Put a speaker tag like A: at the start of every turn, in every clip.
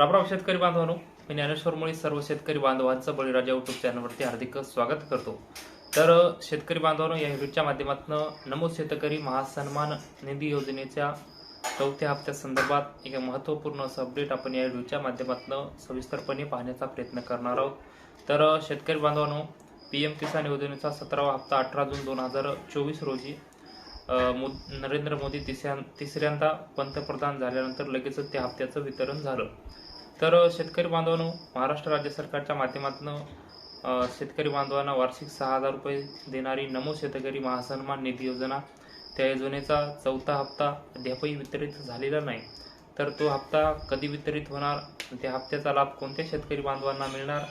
A: रामराम शेतकरी बांधवांनो मी ज्ञानेश्वर मुळे सर्व शेतकरी बांधवांचं बळीराजा युट्यूब चॅनलवरती हार्दिक स्वागत करतो. तर शेतकरी बांधवांनो या व्हिडिओच्या माध्यमातून नमो शेतकरी महासन्मान निधी योजनेच्या चौथ्या हप्त्या संदर्भात एक महत्त्वपूर्ण असं अपडेट आपण या व्हिडिओच्या माध्यमातून सविस्तरपणे पाहण्याचा प्रयत्न करणार आहोत. तर शेतकरी बांधवांनो पी एम किसान योजनेचा सतरावा हप्ता अठरा जून दोन हजार चोवीस रोजी मो- नरेंद्र मोदी तिसऱ्या तिसऱ्यांदा पंतप्रधान झाल्यानंतर लगेचच त्या हप्त्याचं वितरण झालं. तर शेतकरी बांधवांनो महाराष्ट्र राज्य सरकारच्या माध्यमातून शेतकरी बांधवांना वार्षिक सहा हजार रुपये देणारी नमो शेतकरी महासन्मान निधी योजना त्या योजनेचा चौथा हप्ता अद्यापही वितरित झालेला नाही. तर तो हप्ता कधी वितरित होणार? त्या हप्त्याचा लाभ कोणत्या शेतकरी बांधवांना मिळणार?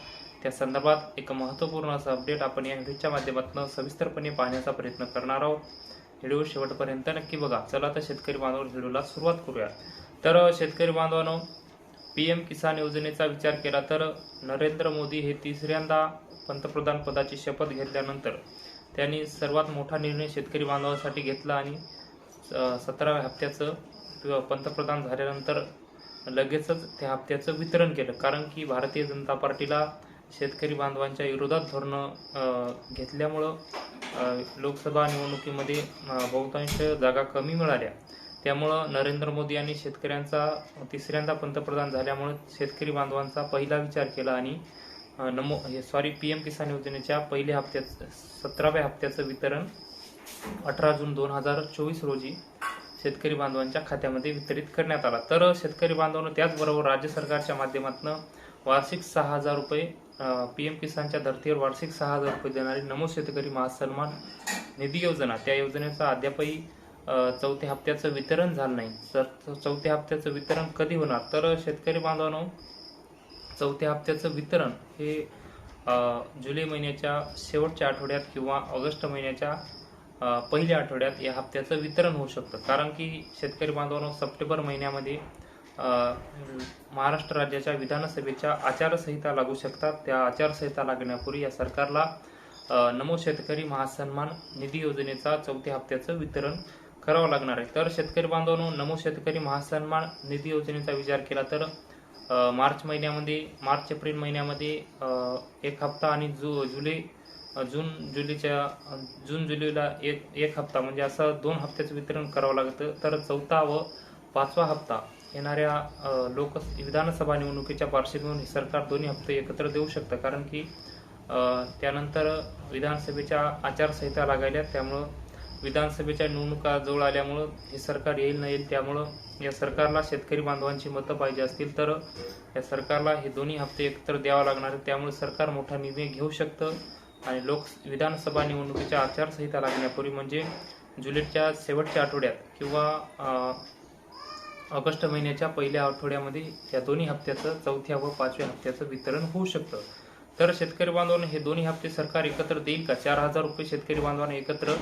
A: त्या संदर्भात एक महत्त्वपूर्ण असं अपडेट आपण या व्हिडिओच्या माध्यमातून सविस्तरपणे पाहण्याचा प्रयत्न करणार आहोत. व्हिडिओ शेवटपर्यंत नक्की बघा. चला तर शेतकरी बांधव व्हिडिओला सुरुवात करूया. तर शेतकरी बांधवांनो पी एम किसान योजनेचा विचार केला तर नरेंद्र मोदी हे तिसऱ्यांदा पंतप्रधान पदाची शपथ घेतल्यानंतर त्यांनी सर्वात मोठा निर्णय शेतकरी बांधवासाठी घेतला आणि सतराव्या हप्त्याचं किंवा पंतप्रधान झाल्यानंतर लगेचच त्या हप्त्याचं वितरण केलं. कारण की भारतीय जनता पार्टीला शेतकरी बांधवांच्या विरोधात धोरणं घेतल्यामुळं लोकसभा निवडणुकीमध्ये बहुतांश जागा कमी मिळाल्या. त्यामुळं नरेंद्र मोदी यांनी शेतकऱ्यांचा तिसऱ्यांदा पंतप्रधान झाल्यामुळे शेतकरी बांधवांचा पहिला विचार केला आणि नमो हे सॉरी पी एम किसान योजनेच्या पहिल्या हप्त्याचं सतराव्या हप्त्याचं वितरण अठरा जून दोन हजार चोवीस रोजी शेतकरी बांधवांच्या खात्यामध्ये वितरित करण्यात आला. तर शेतकरी बांधवांना त्याचबरोबर राज्य सरकारच्या माध्यमातून वार्षिक सहा हजार रुपये पी एम किसानच्या धर्तीवर वार्षिक सहा हजार रुपये देणारी नमो शेतकरी महासन्मान निधी योजना त्या योजनेचा अद्यापही चौथ्या हप्त्याचं वितरण झालं नाही. तर चौथ्या हप्त्याचं वितरण कधी होणार? तर शेतकरी बांधवांनो चौथ्या हप्त्याचं वितरण हे जुलै महिन्याच्या शेवटच्या आठवड्यात किंवा ऑगस्ट महिन्याच्या पहिल्या आठवड्यात या हप्त्याचं वितरण होऊ शकतं. कारण की शेतकरी बांधवांनो सप्टेंबर महिन्यामध्ये महाराष्ट्र राज्याच्या विधानसभेच्या आचारसंहिता लागू शकतात. त्या आचारसंहिता लागण्यापूर्वी या सरकारला नमो शेतकरी महासन्मान निधी योजनेचा चौथ्या हप्त्याचं वितरण करावं लागणार आहे. तर शेतकरी बांधवांनो नमो शेतकरी महासन्मान निधी योजनेचा विचार केला तर मार्च महिन्यामध्ये मार्च एप्रिल महिन्यामध्ये एक हप्ता आणि जु जुलै जून जुलैच्या जून जुलैला एक एक हप्ता म्हणजे असं दोन हप्त्याचं वितरण करावं लागतं. तर चौथा व पाचवा हप्ता येणाऱ्या लोक विधानसभा निवडणुकीच्या पार्श्वभूमीवर हे सरकार दोन्ही हप्ते एकत्र देऊ शकतं. कारण की त्यानंतर विधानसभेच्या आचारसंहिता लागायल्या त्यामुळं विधानसभेच्या निवडणुका जवळ आल्यामुळं हे सरकार येईल न येईल त्यामुळं या सरकारला शेतकरी बांधवांची मतं पाहिजे असतील तर या सरकारला हे दोन्ही हप्ते एकत्र द्यावं लागणार त्यामुळे सरकार मोठा निर्णय घेऊ शकतं आणि लोक विधानसभा निवडणुकीच्या आचारसंहिता लागण्यापूर्वी म्हणजे जुलैच्या शेवटच्या आठवड्यात किंवा ऑगस्ट महिन्याच्या पहिल्या आठवड्यामध्ये या दोन्ही हप्त्याचं चौथ्या व पाचव्या हप्त्याचं वितरण होऊ शकतं. तर शेतकरी बांधवांना हे दोन्ही हप्ते सरकार एकत्र देईल का? चार हजार रुपये शेतकरी बांधवांना एकत्र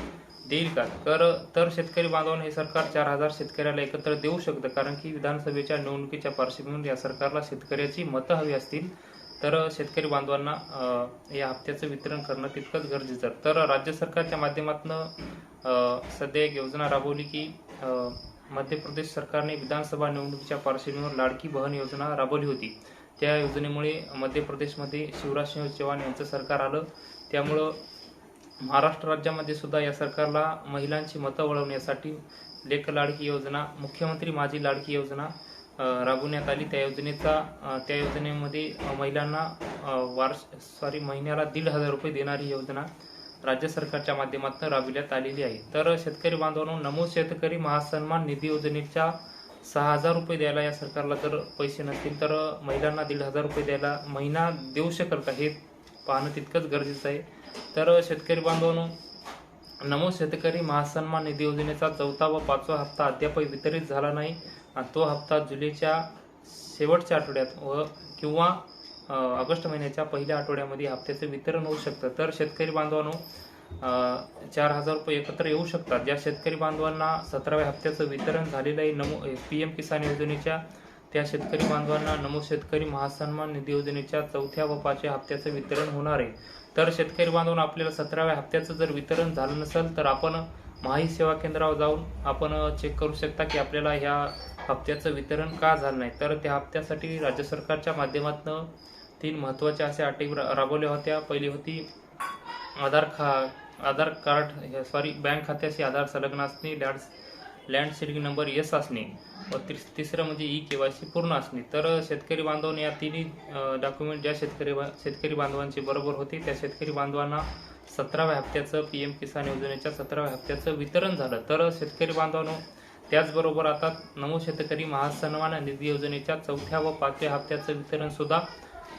A: देईल का? तर तर शेतकरी बांधवांना हे सरकार चार हजार शेतकऱ्याला एकत्र देऊ शकतं. कारण की विधानसभेच्या निवडणुकीच्या पार्श्वभूमीवर या सरकारला शेतकऱ्याची मतं हवी असतील. तर शेतकरी बांधवांना या हप्त्याचं वितरण करणं तितकंच गरजेचं तर राज्य सरकारच्या माध्यमातून सध्या एक योजना राबवली की मध्य प्रदेश सरकारने विधानसभा निवडणुकीच्या पार्श्वभूमीवर लाडकी बहन योजना राबवली होती. त्या योजनेमुळे मध्य प्रदेशमध्ये शिवराज सिंह चौहान यांचं सरकार आलं. त्यामुळं महाराष्ट्र राज्यामध्ये सुद्धा या सरकारला महिलांची मतं वळवण्यासाठी लेख लाडकी योजना मुख्यमंत्री माझी लाडकी योजना राबवण्यात आली. त्या योजनेचा त्या योजनेमध्ये महिलांना वार्ष सॉरी महिन्याला दीड हजार रुपये देणारी योजना राज्य सरकारच्या माध्यमातून राबविण्यात आलेली आहे. तर शेतकरी बांधवांनो नमो शेतकरी महासन्मान निधी योजनेच्या सहा हजार रुपये द्यायला या सरकारला जर पैसे नसतील तर महिलांना दीड हजार रुपये द्यायला महिना देऊ शकेल का हे पाहणं तितकंच गरजेचं आहे. तर शेतकरी बांधवांनो नमो शेतकरी महासन्मान निधी योजनेचा चौथा व पाचवा हप्ता अद्यापही वितरित झाला नाही. आणि तो हप्ता जुलैच्या शेवटच्या आठवड्यात व किंवा ऑगस्ट महिन्याच्या पहिल्या आठवड्यामध्ये हप्त्याचं वितरण होऊ शकतं. तर शेतकरी बांधवांनो चार हजार रुपये एकत्र येऊ शकतात. ज्या शेतकरी बांधवांना सतराव्या हप्त्याचं वितरण झालेलं आहे नमो पी एम किसान योजनेच्या त्या शेतकरी बांधवांना नमो शेतकरी महासन्मान निधी योजनेच्या चौथ्या व पाचव्या हप्त्याचं वितरण होणार आहे. तर शेतकरी बांधवांना आपल्याला सतराव्या हप्त्याचं जर वितरण झालं नसेल तर आपण माही सेवा केंद्रावर जाऊन आपण चेक करू शकता की आपल्याला ह्या हप्त्याचं वितरण का झालं नाही. तर त्या हप्त्यासाठी राज्य सरकारच्या माध्यमातून तीन महत्त्वाच्या अशा अटी रा- राबवल्या होत्या. पहिली होती आधार खा आधार कार्ड सॉरी बँक खात्याशी आधार संलग्न असणे डॅड्स लँड सीडिंग नंबर येस असणे व तिस- तिसरं म्हणजे ई के वाय सी पूर्ण असणे. तर शेतकरी बांधवांनी या तिन्ही डॉक्युमेंट ज्या शेतकरी बा- शेतकरी बांधवांची बरोबर होती त्या शेतकरी बांधवांना सतराव्या हप्त्याचं पी एम किसान योजनेच्या सतराव्या हप्त्याचं वितरण झालं. तर शेतकरी बांधवांनो त्याचबरोबर आता नमो शेतकरी महासन्मान निधी योजनेच्या चौथ्या व पाचव्या हप्त्याचं वितरणसुद्धा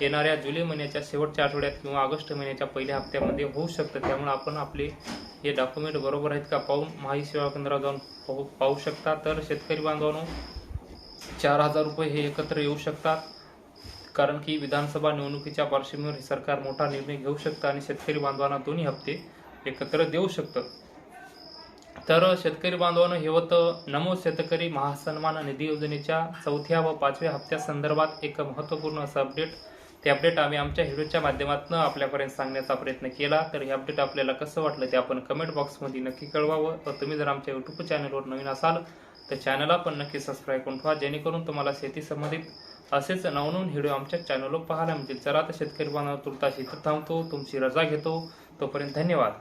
A: येणाऱ्या जुलै महिन्याच्या शेवटच्या आठवड्यात किंवा ऑगस्ट महिन्याच्या पहिल्या हप्त्यामध्ये होऊ शकतं. त्यामुळे आपण आपले हे डॉक्युमेंट बरोबर आहेत का पाहून माही सेवा केंद्रावर जाऊन पाहू पाहू शकता. तर शेतकरी बांधवांनो चार हजार रुपये हे एकत्र येऊ शकतात. कारण की विधानसभा निवडणुकीच्या पार्श्वभूमीवर हे सरकार मोठा निर्णय घेऊ शकतं आणि शेतकरी बांधवांना दोन्ही हप्ते एकत्र देऊ शकतं. तर शेतकरी बांधवांनो हे होतं नमो शेतकरी महासन्मान निधी योजनेच्या चौथ्या व पाचव्या हप्त्या संदर्भात एक महत्त्वपूर्ण असं अपडेट ते अपडेट आम्ही आमच्या हिरोच्या माध्यमातून आपल्यापर्यंत सांगण्याचा प्रयत्न केला. तर हे अपडेट आपल्याला कसं वाटलं ते आपण कमेंट बॉक्समध्ये नक्की कळवावं. व तुम्ही जर आमच्या यूट्यूब चॅनलवर नवीन असाल तर चॅनलला पण नक्की सबस्क्राईब करून ठेवा. जेणेकरून तुम्हाला शेती संबंधित असेच नवनवीन व्हिडिओ आमच्या चॅनलवर पाहायला मिळतील. चला तर शेतकरी बांधव तुर्ताशी इथं थांबतो. तुमची रजा घेतो. तोपर्यंत धन्यवाद.